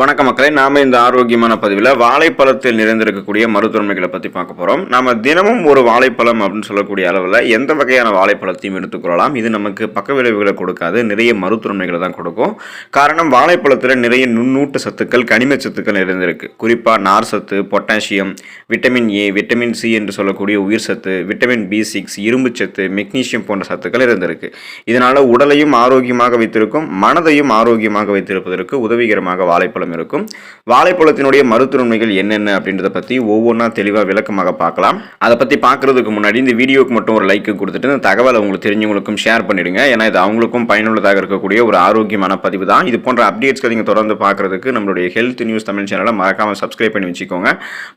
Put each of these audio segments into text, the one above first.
வணக்க மக்களை நாம இந்த ஆரோக்கியமான பதிவில் வாழைப்பழத்தில் நிறைந்திருக்கக்கூடிய மருத்துவமைகளை பற்றி பார்க்க போகிறோம் நம்ம தினமும் ஒரு வாழைப்பழம் அப்படின்னு சொல்லக்கூடிய அளவில் எந்த வகையான வாழைப்பழத்தையும் எடுத்துக்கொள்ளலாம் இது நமக்கு பக்க விளைவுகளை கொடுக்காது. நிறைய மருத்துவமைகளை தான் கொடுக்கும். காரணம் வாழைப்பழத்தில் நிறைய நுண்ணூட்ட சத்துக்கள் கனிம சத்துக்கள் நிறைந்திருக்கு. குறிப்பாக நார் சத்து potassium vitamin A vitamin C என்று சொல்லக்கூடிய உயிர் சத்து விட்டமின் பி சிக்ஸ் இரும்பு சத்து மெக்னீஷியம் போன்ற சத்துக்கள் இருந்திருக்கு. இதனால் உடலையும் ஆரோக்கியமாக வைத்திருக்கும் மனதையும் ஆரோக்கியமாக வைத்திருப்பதற்கு உதவிகரமாக வாழைப்பழம் இருக்கும். வாழைப்பழத்தினுடைய மருத்துவமைகள் என்னென்ன அப்படின்றத பற்றி ஒவ்வொன்றா தெளிவாக விளக்கமாக பார்க்கலாம். அதை பற்றி பார்க்குறதுக்கு முன்னாடி இந்த வீடியோக்கு மட்டும் ஒரு லைக்கு கொடுத்துட்டு இந்த தகவலை உங்களுக்கு தெரிஞ்சவங்களுக்கும் ஷேர் பண்ணிடுங்க. ஏன்னா இது அவங்களுக்கும் பயனுள்ளதாக இருக்கக்கூடிய ஒரு ஆரோக்கியமான பதிவு தான். இது போன்ற அப்டேட்ஸ்களை நீங்கள் தொடர்ந்து பார்க்குறதுக்கு நம்மளுடைய ஹெல்த் நியூஸ் தமிழ் சேனலை மறக்காமல் சப்ஸ்கிரைப் பண்ணி வச்சுக்கோங்க.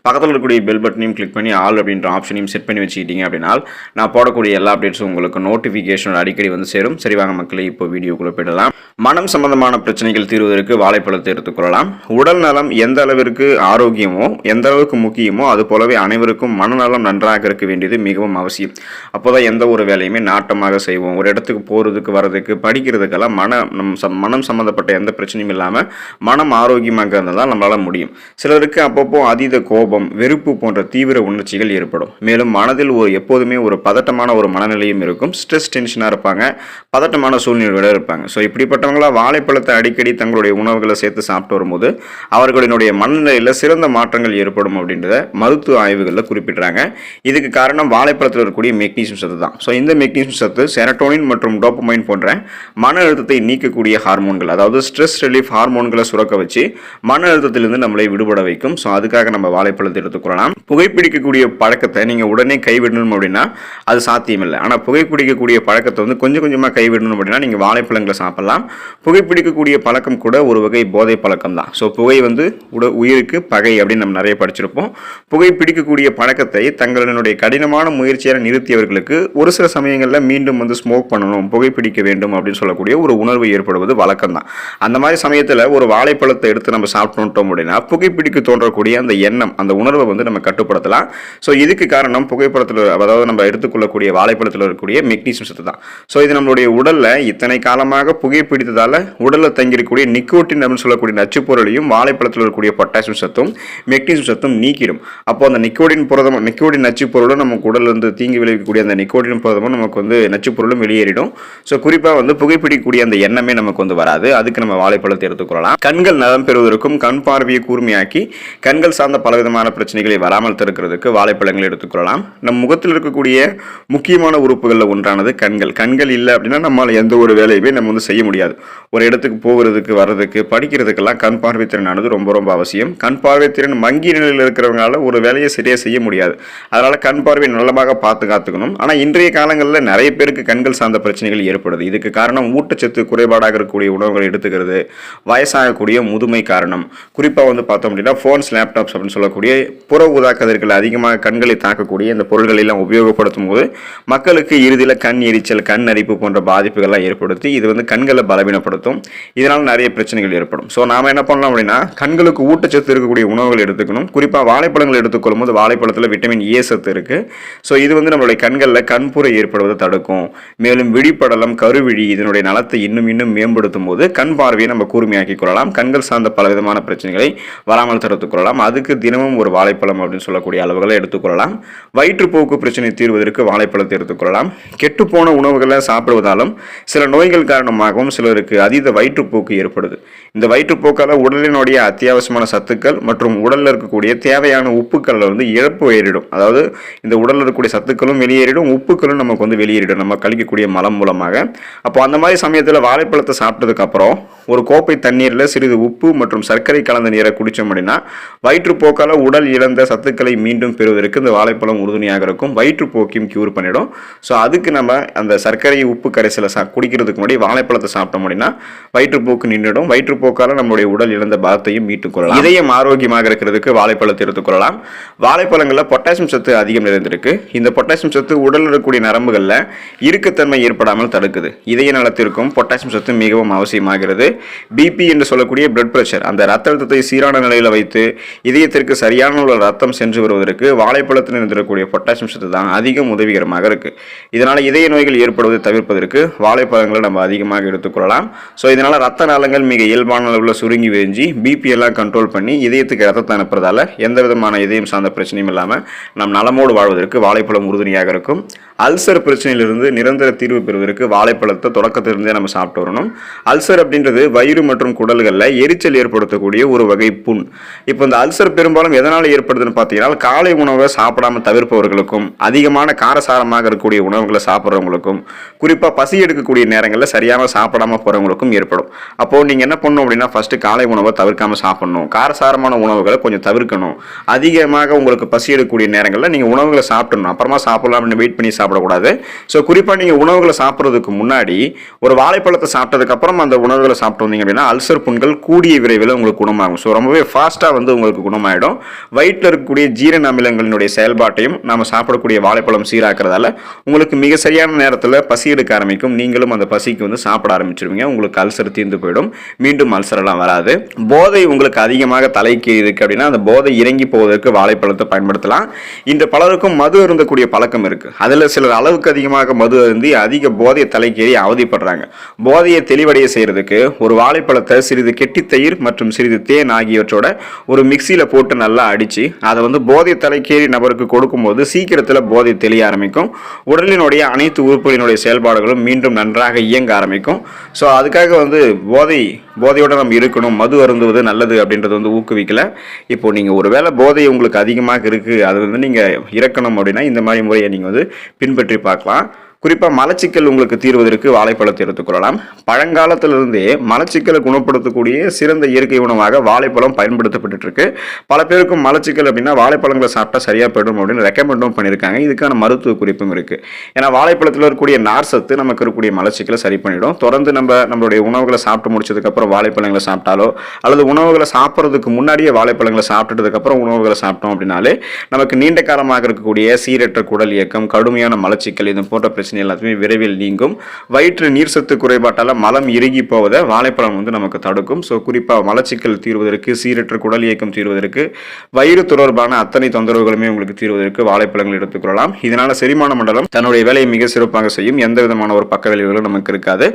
பக்கத்தில் இருக்கக்கூடிய பெல் பட்டனையும் கிளிக் பண்ணி ஆல் அப்படின்ற ஆப்ஷனையும் செட் பண்ணி வச்சுக்கிட்டீங்க அப்படின்னா நான் போடக்கூடிய எல்லா அப்டேட்ஸும் உங்களுக்கு நோட்டிஃபிகேஷன் அடிக்கடி வந்து சேரும். சரிவாங்க மக்களை இப்போ வீடியோக்குள்ளே போயிடலாம். மனம் சம்பந்தமான பிரச்சனைகள் தீர்வதற்கு வாழைப்பழத்தை எடுத்துக்கொள்ளலாம். உடல் நலம் எந்த அளவிற்கு ஆரோக்கியமோ எந்த அளவுக்கு முக்கியமோ அது போலவே அனைவருக்கும் மனநலம் நன்றாக இருக்க வேண்டியது மிகவும் அவசியம். அப்போதான் எந்த ஒரு வேலையுமே நாட்டமாக செய்வோம். ஒரு இடத்துக்கு போகிறதுக்கு வர்றதுக்கு படிக்கிறதுக்கெல்லாம் மன நம் சம் மனம் சம்மந்தப்பட்ட எந்த பிரச்சனையும் இல்லாமல் மனம் ஆரோக்கியமாக இருந்தால் தான் நம்மளால் முடியும். சிலருக்கு அப்பப்போ அதீத கோபம் வெறுப்பு போன்ற தீவிர உணர்ச்சிகள் ஏற்படும். மேலும் மனதில் ஒரு எப்போதுமே ஒரு பதட்டமான ஒரு மனநிலையும் இருக்கும். ஸ்ட்ரெஸ் டென்ஷனாக இருப்பாங்க. பதட்டமான சூழ்நிலையோட இருப்பாங்க. ஸோ இப்படிப்பட்டவங்களா வாழைப்பழத்தை அடிக்கடி தங்களுடைய உணவுகளை சேர்த்து சாப்பிட்டு வரும்போது அவர்களினுடைய மனநிலையில் சிறந்த மாற்றங்கள் ஏற்படும் அப்படின்றத மருத்துவ ஆய்வுகளில் குறிப்பிட்றாங்க. இதுக்கு காரணம் வாழைப்பழத்தில் இருக்கக்கூடிய மெக்னீசியம் சத்து தான். ஸோ இந்த மெக்னீசியம் சத்து செரட்டோனின் மற்றும் டோப்பமைன் போன்ற மன அழுத்தத்தை நீக்கக்கூடிய ஹார்மோன்கள் அதாவது ஸ்ட்ரெஸ் ரிலீஃப் ஹார்மோன்களை சுரக்க வச்சு மன அழுத்தத்திலிருந்து நம்மளை விடுபட வைக்கும். ஸோ அதுக்காக நம்ம வாழைப்பழத்தை எடுத்துக்கொள்ளலாம். புகைப்பிடிக்கக்கூடிய பழக்கத்தை நீங்கள் உடனே கைவிடணும் அப்படின்னா அது சாத்தியமில்லை. ஆனால் புகைப்பிடிக்கக்கூடிய பழக்கத்தை வந்து கொஞ்சம் கொஞ்சமாக கைவிடணும் அப்படின்னா நீங்கள் வாழைப்பழங்களை சாப்பிடலாம். புகைப்பிடிக்கக்கூடிய பழக்கம் கூட ஒரு வகை போதை பழக்கம் தான். ஸோ புகை வந்து உட உயிருக்கு பகை அப்படின்னு நம்ம நிறைய படிச்சிருப்போம். புகை பிடிக்கக்கூடிய பழக்கத்தை தங்களுடைய கடினமான முயற்சியான நிறுத்தியவர்களுக்கு ஒரு சில சமயங்களில் மீண்டும் வந்து ஸ்மோக் பண்ணணும் புகைப்பிடிக்க வேண்டும் அப்படின்னு சொல்லக்கூடிய ஒரு உணர்வு ஏற்படுவது வழக்கம் தான். அந்த மாதிரி சமயத்தில் ஒரு வாழைப்பழத்தை எடுத்து நம்ம சாப்பிட்டோம் அப்படின்னா புகைப்பிடிக்க தோன்றக்கூடிய அந்த எண்ணம் அந்த உணர்வை வந்து நம்ம கட்டுப்படுத்தலாம். ஸோ இதுக்கு காரணம் புகைப்படத்தில் அதாவது நம்ம எடுத்துக்கொள்ளக்கூடிய வாழைப்பழத்தில் இருக்கக்கூடிய மெக்னீசியம் சத்து தான். ஸோ இது நம்மளுடைய உடலில் இத்தனை காலமாக புகைப்பிடித்ததால் உடலில் தங்கியிருக்கக்கூடிய நிக்கோட்டின் அப்படின்னு சொல்லக்கூடிய நச்சு பொருளையும் வாழைப்பழத்தில் இருக்கக்கூடிய பொட்டாசியம் சத்தும் மெக்னீசியம் சத்தும் நீக்கிடும். அப்போ அந்த நிக்கோடின் புரதம் நிக்கோடின் நச்சு பொருளும் நமக்கு உடல் வந்து தீங்கு விளைவிக்கக்கூடிய அந்த நிக்கோடின் புரதமும் நமக்கு வந்து நச்சு பொருளும் வெளியேறிடும். ஸோ குறிப்பாக வந்து புகைப்பிடிக்கக்கூடிய அந்த எண்ணமே நமக்கு வந்து வராது. அதுக்கு நம்ம வாழைப்பழத்தை எடுத்துக்கொள்ளலாம் கண்கள் நலம் பெறுவதற்கும் கண் பார்வையை கூர்மையாக்கி கண்கள் சார்ந்த பலவிதமான பிரச்சனைகளை வராமல் தடுக்கிறதுக்கு வாழைப்பழங்களை எடுத்துக்கொள்ளலாம் நம் முகத்தில் இருக்கக்கூடிய முக்கியமான உறுப்புகளில் ஒன்றானது கண்கள். கண்கள் இல்லை அப்படின்னா நம்மளால் எந்த ஒரு வேலையுமே நம்ம வந்து செய்ய முடியாது. ஒரு இடத்துக்கு போகிறதுக்கு வர்றதுக்கு படிக்கிறதுக்கெல்லாம் கண் பார்வை திறனானது ரொம்ப ரொம்ப அவசியம். கண் பார்வை திறன் மங்கி நிலையில் இருக்கிறவங்களால ஒரு வேலையை சரியாக செய்ய முடியாது. அதனால் கண் பார்வை நல்லமாக பார்த்து காத்துக்கணும். ஆனால் இன்றைய காலங்களில் நிறைய பேருக்கு கண்கள் சார்ந்த பிரச்சனைகள் ஏற்படுது. இதுக்கு காரணம் ஊட்டச்சத்து குறைபாடாக இருக்கக்கூடிய உணவுகளை எடுத்துக்கிறது வயசாகக்கூடிய முதுமை காரணம். குறிப்பாக வந்து பார்த்தோம் அப்படின்னா ஃபோன்ஸ் லேப்டாப்ஸ் அப்படின்னு சொல்லக்கூடிய புற ஊதாக்கதிர்கள் அதிகமாக கண்களை தாக்கக்கூடிய இந்த பொருட்களை எல்லாம் உபயோகப்படுத்தும் போது மக்களுக்கு இறுதியில் கண் எரிச்சல் கண் அரிப்பு போன்ற பாதிப்புகள்லாம் ஏற்படுத்தி இது வந்து கண்களை பலவீனப்படுத்தும். இதனால் நிறைய பிரச்சனைகள் ஏற்படும். ஸோ நாம என்ன பண்ணலாம் அப்படின்னா கண்களுக்கு ஊட்டச்சத்து இருக்கக்கூடிய உணவுகள் எடுத்துக்கணும். குறிப்பாக வாழைப்பழங்கள் எடுத்துக்கொள்ளும் போது வாழைப்பழத்தில் விட்டமின் ஏ சத்து இருக்கு. ஸோ இது வந்து நம்மளுடைய கண்களில் கண்புரை ஏற்படுவதை தடுக்கும். மேலும் விழிப்படலம் கருவிழி இதனுடைய நலத்தை இன்னும் இன்னும் மேம்படுத்தும் போது கண் பார்வையை நம்ம கூர்மையாக்கிக் கொள்ளலாம். கண்கள் சார்ந்த பல விதமான பிரச்சனைகளை வராமல் தடுத்துக் கொள்ளலாம். அதுக்கு தினமும் ஒரு வாழைப்பழம் அப்படின்னு சொல்லக்கூடிய அளவுகளை எடுத்துக்கொள்ளலாம் வயிற்றுப்போக்கு பிரச்சனை தீர்வதற்கு வாழைப்பழத்தை எடுத்துக்கொள்ளலாம் கெட்டுப்போன உணவுகளை சாப்பிடுவதாலும் சில நோய்கள் காரணமாகவும் சிலருக்கு அதீத வயிற்றுப்போக்கு ஏற்படுது. இந்த வயிற்றுப்போக்கு வயிற்றுப்போக்கால் உடலினுடைய அத்தியாவசியமான சத்துக்கள் மற்றும் உடலில் இருக்கக்கூடிய தேவையான உப்புக்களில் வந்து இழப்பு ஏறிடும். அதாவது இந்த உடலில் இருக்கக்கூடிய சத்துக்களும் வெளியேறிடும் உப்புக்களும் நமக்கு வந்து வெளியேறிடும். நம்ம கழிக்கக்கூடிய மலம் மூலமாக. அப்போ அந்த மாதிரி சமயத்தில் வாழைப்பழத்தை சாப்பிட்டதுக்கப்புறம் ஒரு கோப்பை தண்ணீரில் சிறிது உப்பு மற்றும் சர்க்கரை கலந்த நீரை குடித்தோம் அப்படின்னா வயிற்றுப்போக்கால் உடல் இழந்த சத்துக்களை மீண்டும் பெறுவதற்கு இந்த வாழைப்பழம் உறுதுணையாக இருக்கும். வயிற்றுப்போக்கையும் க்யூர் பண்ணிடும். ஸோ அதுக்கு நம்ம அந்த சர்க்கரை உப்பு கரைசலை சா குடிக்கிறதுக்கு முன்னாடி வாழைப்பழத்தை சாப்பிட்டோம் அப்படின்னா வயிற்றுப்போக்கு நின்றுடும். வயிற்றுப்போக்கால் நம்மளுடைய உடல் இழந்த பலத்தையும் மீட்டுக் கொள்ளலாம். இதயம் ஆரோக்கியமாக இருக்கிறதுக்கு வாழைப்பழத்தை எடுத்துக்கொள்ளலாம் வாழைப்பழங்களில் பொட்டாசியம் சத்து அதிகம் நிறைந்திருக்கு. இந்த பொட்டாசியம் சத்து உடலில் இருக்கக்கூடிய நரம்புகளில் இறுக்கத்தன்மை ஏற்படாமல் தடுக்குது. இதய நலத்திற்கும் பொட்டாசியம் சத்து மிகவும் அவசியமாகிறது. பிபி என்று சொல்லக்கூடிய பிளட் பிரஷர் அந்த ரத்த அழுத்தத்தை சீரான நிலையில் வைத்து இதயத்திற்கு சரியான உள்ள ரத்தம் சென்று வருவதற்கு வாழைப்பழத்தில் இருந்திருக்கக்கூடிய பொட்டாசியம் சத்து தான் அதிகம் உதவிகரமாக இருக்குது இதனால் இதய நோய்கள் ஏற்படுவதை தவிர்ப்பதற்கு வாழைப்பழங்களை நம்ம அதிகமாக எடுத்துக்கொள்ளலாம். ஸோ இதனால் ரத்த நாளங்கள் மிக இயல்பான அளவில் சுருங்கி விரிஞ்சு பிபி எல்லாம் கண்ட்ரோல் பண்ணி இதயத்துக்கு ரத்தத்தை அனுப்புறதால எந்த விதமான இதயம் சார்ந்த பிரச்சனையும் இல்லாமல் நம் நலமோடு வாழ்வதற்கு வாழைப்பழம் உறுதுணையாக இருக்கும். அல்சர் பிரச்சனையிலிருந்து நிரந்தர தீர்வு பெறுவதற்கு வாழைப்பழத்தை தொடக்கத்திலிருந்தே நம்ம சாப்பிட்டு வரணும். அல்சர் அப்படின்றது வயிறு மற்றும் குடல்களில் எரிச்சல் ஏற்படுத்தக்கூடிய ஒரு வகை புண். இப்போ இந்த அல்சர் பெரும்பாலும் எதனால் ஏற்படுதுன்னு பார்த்தீங்கன்னா காலை உணவை சாப்பிடாம தவிர்ப்பவர்களுக்கும் அதிகமான காரசாரமாக இருக்கக்கூடிய உணவுகளை சாப்பிட்றவங்களுக்கும் குறிப்பாக பசி எடுக்கக்கூடிய நேரங்களில் சரியான சாப்பிடாம போகிறவங்களுக்கும் ஏற்படும். அப்போது நீங்கள் என்ன பண்ணணும் அப்படின்னா ஃபஸ்ட்டு காலை உணவை தவிர்க்காம சாப்பிடணும். காரசாரமான உணவுகளை கொஞ்சம் தவிர்க்கணும். அதிகமாக உங்களுக்கு பசி எடுக்கக்கூடிய நேரங்களில் நீங்கள் உணவுகளை சாப்பிடணும். அப்புறமா சாப்பிடலாம் அப்படின்னு வெயிட் பண்ணி சாப்பிடக்கூடாது. ஸோ குறிப்பாக நீங்கள் உணவுகளை சாப்பிட்றதுக்கு முன்னாடி ஒரு வாழைப்பழத்தை சாப்பிட்டதுக்கப்புறம் அந்த உணவுகளை சாப்பிட்டு வந்தீங்க அப்படின்னா அல்சர் புண்கள் கூடிய விரைவில் உங்களுக்கு குணமாகும். ஸோ ரொம்பவே ஃபாஸ்ட்டாக வந்து உங்களுக்கு குணமாயிடும். வயிற்றில் இருக்கக்கூடிய ஜீரண அமிலங்களினுடைய செயல்பாட்டையும் நம்ம சாப்பிடக்கூடிய வாழைப்பழம் சீராக்கிறதால உங்களுக்கு மிக சரியான நேரத்தில் பசி எடுக்க ஆரம்பிக்கும். நீங்களும் அந்த பசிக்கு வந்து சாப்பிட ஆரம்பிச்சிருவீங்க. உங்களுக்கு அல்சர் தீர்ந்து போயிடும். மீண்டும் அல்சரெல்லாம் வராது. போதை உங்களுக்கு அதிகமாக தலைக்கு இருக்குது அப்படின்னா அந்த போதை இறங்கி போவதற்கு வாழைப்பழத்தை பயன்படுத்தலாம். இன்று பலருக்கும் மது இருந்தக்கூடிய பழக்கம் இருக்குது அதில் சிலர் அளவுக்கு அதிகமாக மது அருந்தி அதிக போதையை தலைக்கேறி அவதிப்படுறாங்க. போதையை தெளிவடைய செய்யறதுக்கு ஒரு வாழைப்பழத்தை சிறிது கெட்டித்தயிர் மற்றும் சிறிது தேன் ஆகியவற்றோட ஒரு மிக்சியில் போட்டு நல்லா அடித்து அதை வந்து போதை தலைக்கேறி நபருக்கு கொடுக்கும்போது சீக்கிரத்தில் போதை தெளிய ஆரம்பிக்கும். உடலினுடைய அனைத்து உறுப்புகளினுடைய செயல்பாடுகளும் மீண்டும் நன்றாக இயங்க ஆரம்பிக்கும். ஸோ அதுக்காக வந்து போதை போதையோடு நம்ம இருக்கணும் மது அருந்துவது நல்லது அப்படின்றது வந்து ஊக்குவிக்கல. இப்போ நீங்கள் ஒரு வேளை போதை உங்களுக்கு அதிகமாக இருக்குது அது வந்து நீங்கள் இறக்கணும் அப்படின்னா இந்த மாதிரி முறையை நீங்கள் வந்து பின்பற்றி பார்க்கலாம். குறிப்பாக மலச்சிக்கல் உங்களுக்கு தீர்வதற்கு வாழைப்பழத்தை எடுத்துக்கொள்ளலாம் பழங்காலத்திலிருந்தே மலச்சிக்கலை குணப்படுத்தக்கூடிய சிறந்த இயற்கை உணவாக வாழைப்பழம் பயன்படுத்தப்பட்டு இருக்கு பல பேருக்கும் மலச்சிக்கல் அப்படின்னா வாழைப்பழங்களை சாப்பிட்டா சரியாக போயிடும் அப்படின்னு ரெக்கமெண்டும் பண்ணியிருக்காங்க. இதுக்கான மருத்துவ குறிப்பும் இருக்குது ஏன்னா வாழைப்பழத்தில் இருக்கக்கூடிய நார் சத்து நமக்கு இருக்கக்கூடிய மலச்சிக்கலை சரி பண்ணிடும். தொடர்ந்து நம்ம நம்மளுடைய உணவுகளை சாப்பிட்டு முடிச்சதுக்கப்புறம் வாழைப்பழங்களை சாப்பிட்டாலோ அல்லது உணவுகளை சாப்பிட்றதுக்கு முன்னாடியே வாழைப்பழங்களை சாப்பிட்டதுக்கப்புறம் உணவுகளை சாப்பிட்டோம் அப்படின்னாலே நமக்கு நீண்ட காலமாக இருக்கக்கூடிய சீரற்ற குடல் இயக்கம் கடுமையான மலச்சிக்கல் இது போன்ற பிரச்சனை எல்லாத்தையுமே விரைவில் நீங்கும். வயிற்று நீர் சத்து குறைபாட்டால் மலம் இறுகி போவதை வாழைப்பழம் வந்து நமக்கு தடுக்கும். ஸோ குறிப்பாக மலச்சிக்கல் தீர்வதற்கு சீரற்ற குடல் இயக்கம் தீர்வதற்கு வயிறு தொடர்பான அத்தனை தொந்தரவுகளுமே உங்களுக்கு தீர்வதற்கு வாழைப்பழங்கள் எடுத்துக்கொள்ளலாம். இதனால் செரிமான மண்டலம் தன்னுடைய வேலையை மிக சிறப்பாக செய்யும். எந்த விதமான ஒரு பக்க விளைவுகளும் நமக்கு இருக்காது.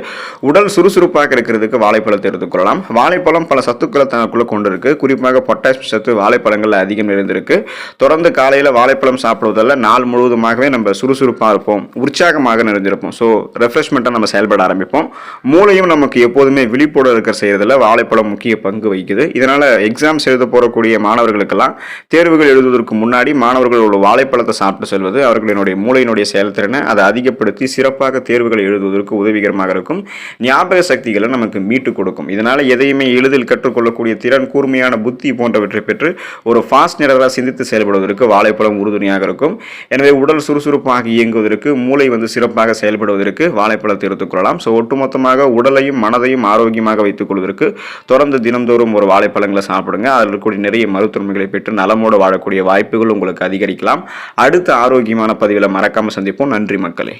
உடல் சுறுசுறுப்பாக இருக்கிறதுக்கு வாழைப்பழத்தை எடுத்துக்கொள்ளலாம். வாழைப்பழம் பல சத்துக்களை தனக்குள்ள கொண்டு இருக்கு. குறிப்பாக பொட்டாசியம் சத்து வாழைப்பழங்கள் அதிகம் நிறைந்திருக்கு. தொடர்ந்து காலையில் வாழைப்பழம் சாப்பிடுவதால் நாள் முழுவதுமாகவே நம்ம சுறுசுறுப்பாக இருப்போம். உற்சாகம் உற்சாகமாக நிறைஞ்சிருப்போம் ஸோ ரெஃப்ரெஷ்மெண்ட்டாக நம்ம செயல்பட ஆரம்பிப்போம். மூளையும் நமக்கு எப்போதுமே விழிப்போடு இருக்கிற செய்யறதுல வாழைப்பழம் முக்கிய பங்கு வகிக்குது. இதனால எக்ஸாம்ஸ் எழுத போகக்கூடிய மாணவர்களுக்கெல்லாம் தேர்வுகள் எழுதுவதற்கு முன்னாடி மாணவர்கள் வாழைப்பழத்தை சாப்பிட்டு செல்வது அவர்களினுடைய மூளையினுடைய செயல்திறனை அதை அதிகப்படுத்தி சிறப்பாக தேர்வுகள் எழுதுவதற்கு உதவிகரமாக இருக்கும். ஞாபக சக்திகளை நமக்கு மீட்டு கொடுக்கும். இதனால் எதையுமே எளிதில் கற்றுக்கொள்ளக்கூடிய திறன் கூர்மையான புத்தி போன்றவற்றை பெற்று ஒரு ஃபாஸ்ட் நிரலாக சிந்தித்து செயல்படுவதற்கு வாழைப்பழம் உறுதுணையாக இருக்கும். எனவே உடல் சுறுசுறுப்பாக இயங்குவதற்கு மூளை வந்து சிறப்பாக செயல்படுவதற்கு வாழைப்பழத்தை எடுத்துக்கொள்ளலாம் ஸோ ஒட்டுமொத்தமாக உடலையும் மனதையும் ஆரோக்கியமாக வைத்துக் கொள்வதற்கு தொடர்ந்து தினந்தோறும் ஒரு வாழைப்பழங்களை சாப்பிடுங்க. அதில் இருக்கக்கூடிய நிறைய மருத்துவமைகளை பெற்று நலமோடு வாழக்கூடிய வாய்ப்புகள் உங்களுக்கு அதிகரிக்கலாம். அடுத்த ஆரோக்கியமான பதிவில் மறக்காமல் சந்திப்போம். நன்றி மக்களே.